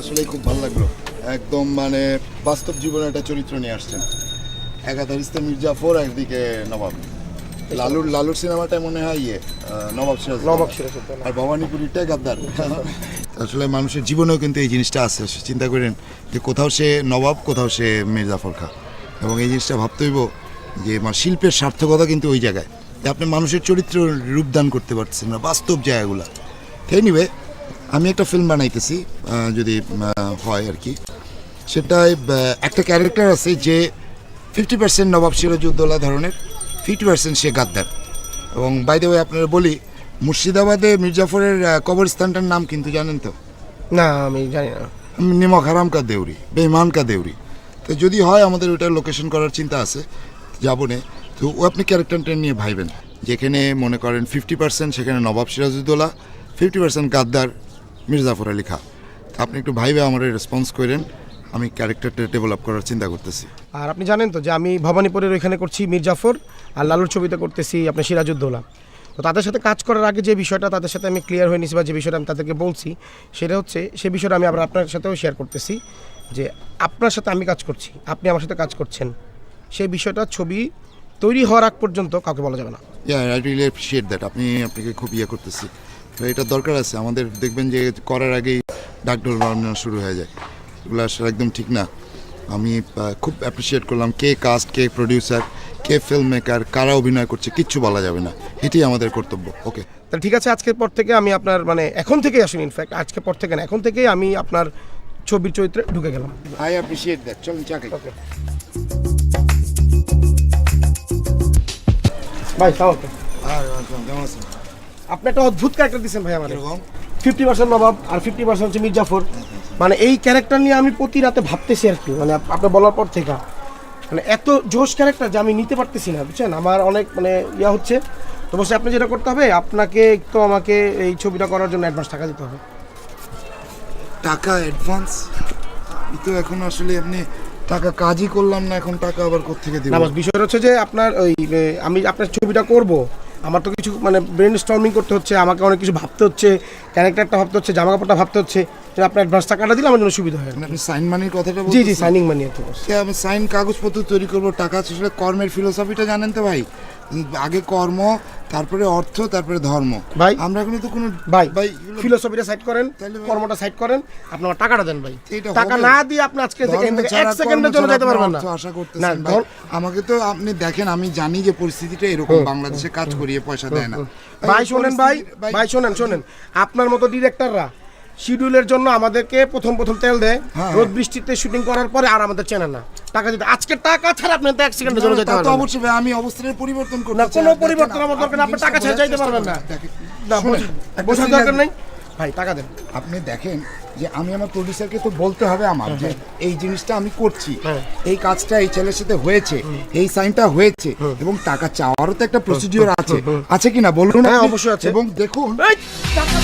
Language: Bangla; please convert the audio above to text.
আসলে খুব ভালো লাগল। একদম মানে বাস্তব জীবনে একটা চরিত্র নিয়ে আসছেন। একাধার ইস্তে মির্জাফর একদিকে নবাব। লালুর লালুর সিনেমাটা মনে হয় ইয়ে নবাব সিরাজ নবাব সিরাজউদ্দৌলা। আর ভবানীপুরিটাই গাদ্দার আসলে মানুষের জীবনেও কিন্তু এই জিনিসটা আছে। চিন্তা করেন যে কোথাও সে নবাব কোথাও সে মির্জাফর খা এবং এই জিনিসটা ভাবতে হইব যে শিল্পের সার্থকতা কিন্তু ওই জায়গায়। যে আপনি মানুষের চরিত্র রূপদান করতে পারছেন না বাস্তব জায়গাগুলো। এনিওয়ে আমি একটা ফিল্ম বানাইতেছি যদি হয় আর কি। সেটায় একটা ক্যারেক্টার আছে যে ফিফটি পার্সেন্ট নবাব সিরাজউদ্দৌলা ধরনের ফিফটি পার্সেন্ট সে গাদ্দার। এবং বাইদে ওয়ে আপনারা বলি মুর্শিদাবাদে মির্জাফরের কবরস্থানটার নাম কিন্তু জানেন তো? না আমি জানি না। নিমক হারাম কা দেউরি বেইমান কা দেউরি। তো যদি হয় আমাদের ওইটা লোকেশন করার চিন্তা আছে যাব নে। তো ও আপনি ক্যারেক্টারটা নিয়ে ভাইবেন যেখানে মনে করেন ফিফটি পার্সেন্ট সেখানে নবাব সিরাজউদ্দৌলা ফিফটি পার্সেন্ট গাদ্দার মির্জাফর আলী খা। আপনি একটু ভাইবে আমার রেসপন্স করেন আমি ক্যারেক্টারটা ডেভেলপ করার চিন্তা করতেছি। আর আপনি জানেন তো যে আমি ভবানীপুরের ওইখানে করছি মির্জাফর আর লালুর ছবিতে করতেছি আপনার সিরাজউদ্দৌলা। তো তাদের সাথে কাজ করার আগে যে বিষয়টা তাদের সাথে আমি ক্লিয়ার হয়ে নিছি বা যে বিষয়টা আমি তাদেরকে বলছি সেটা হচ্ছে সে বিষয়টা আমি আবার আপনার সাথেও শেয়ার করতেছি যে আপনার সাথে আমি কাজ করছি আপনি আমার সাথে কাজ করছেন। সেই বিষয়টা ছবি তৈরি হওয়ার আগ পর্যন্ত কাউকে বলা যাবে না। Yeah I really appreciate that আপনি আপনাকে খুব ইয়ে করতেছি। এটা দরকার আছে। আমাদের দেখবেন যে করার আগেই ডাকডোল বানানো শুরু হয়ে যায়। এগুলো আসলে একদম ঠিক না। আমি খুব অ্যাপ্রিসিয়েট করলাম কে কাস্ট কে প্রডিউসার কে ফিল্ম মেকার কারা অভিনয় করছে কিচ্ছু বলা যাবে না। এটাই আমাদের কর্তব্য। ওকে তাহলে ঠিক আছে আজকের পর থেকে আমি আপনার মানে এখন থেকেই আসুন ইনফ্যাক্ট আজকের পর থেকে না এখন থেকেই আমি আপনার ছবির চরিত্রে ঢুকে গেলাম। আই অ্যাপ্রিসিয়েট দ্যাট চলুন চাকরি ওকে ভাই কেমন আছেন? আপনি একটা অদ্ভুত ক্যারেক্টার দিচ্ছেন ভাই আমার। ফিফটি পার্সেন্ট নবাব আর ফিফটি পার্সেন্ট হচ্ছে মির্জাফর। মানে এই ক্যারেক্টার নিয়ে আমি প্রতি রাতে ভাবতেছি আর কি মানে আপ- আপনি বলার পর থেকে। মানে এত জোশ ক্যারেক্টার যে আমি নিতে পারতেছি না বুঝছেন? আমার অনেক মানে ইয়া হচ্ছে। তো বসে আপনি যেটা করতে হবে আপনাকে একটু আমাকে এই ছবিটা করার জন্য অ্যাডভান্স টাকা দিতে হবে। টাকা অ্যাডভান্স তো এখন আসলে আপনি টাকা কাজই করলাম না এখন টাকা আবার কোথেকে দিব? না বাস বিষয়টা হচ্ছে যে আপনার ওই আমি আপনার ছবিটা করব আমার তো কিছু মানে ব্রেন স্টর্মিং করতে হচ্ছে আমাকে অনেক কিছু ভাবতে হচ্ছে ক্যারেক্টারটা ভাবতে হচ্ছে জামা কাপড়টা ভাবতে হচ্ছে যে আপনার অ্যাডভান্স টাকাটা দিলে আমার জন্য সুবিধা হয়। আপনি সাইন মানির কথাটা জি জি সাইনিং মানি কি আমি সাইন কাগজপত্র তৈরি করব টাকা আসলে কর্মের ফিলোসফিটা জানেন তো ভাই? আগে কর্ম তারপরে অর্থ তারপরে ধর্ম। ভাই। আমরা এখন তো কোনো ভাই ভাই ফিলোসফিটা সাইড করেন কর্মটা সাইড করেন আপনি টাকাটা দেন ভাই। টাকা না দিয়ে আপনি আজকে এক সেকেন্ডের জন্য যেতে পারবেন না। আশা করতেছেন ভাই। আমাকে তো আপনি দেখেন আমি জানি যে পরিস্থিতিটা এরকম বাংলাদেশে কাজ করিয়ে পয়সা দেয় না। ভাই শোনেন ভাই ভাই শোনেন শোনেন। আপনার মতো ডিরেক্টররা শিডিউলের জন্য আমাদেরকে প্রথম প্রথম তেল দেয়। হ্যাঁ। রোদ বৃষ্টিতে শুটিং করার পরে আর আমাদের চেনে না। টাকা দিতে আজকে টাকা ছাড়া আপনি তো এক সেকেন্ডের জন্য যেতে পারবেন অবশ্যই আমি অবস্থার পরিবর্তন করতে না কোনো পরিবর্তন আমার দরকার নেই আপনি টাকা ছেড়ে যাইতে পারবেন না। না বোঝার দরকার নেই। ভাই টাকা দেন। আপনি দেখেন যে আমি আমার প্রডিউসারকে তো বলতে হবে আমার যে এই জিনিসটা আমি করছি। হ্যাঁ। এই কাজটা এই ছেলের সাথে হয়েছে এই সাইনটা হয়েছে এবং টাকা চাওয়ারও তো একটা প্রসিডিওর আছে। আছে কিনা বলুন হ্যাঁ, অবশ্যই আছে। এবং দেখুন টাকা।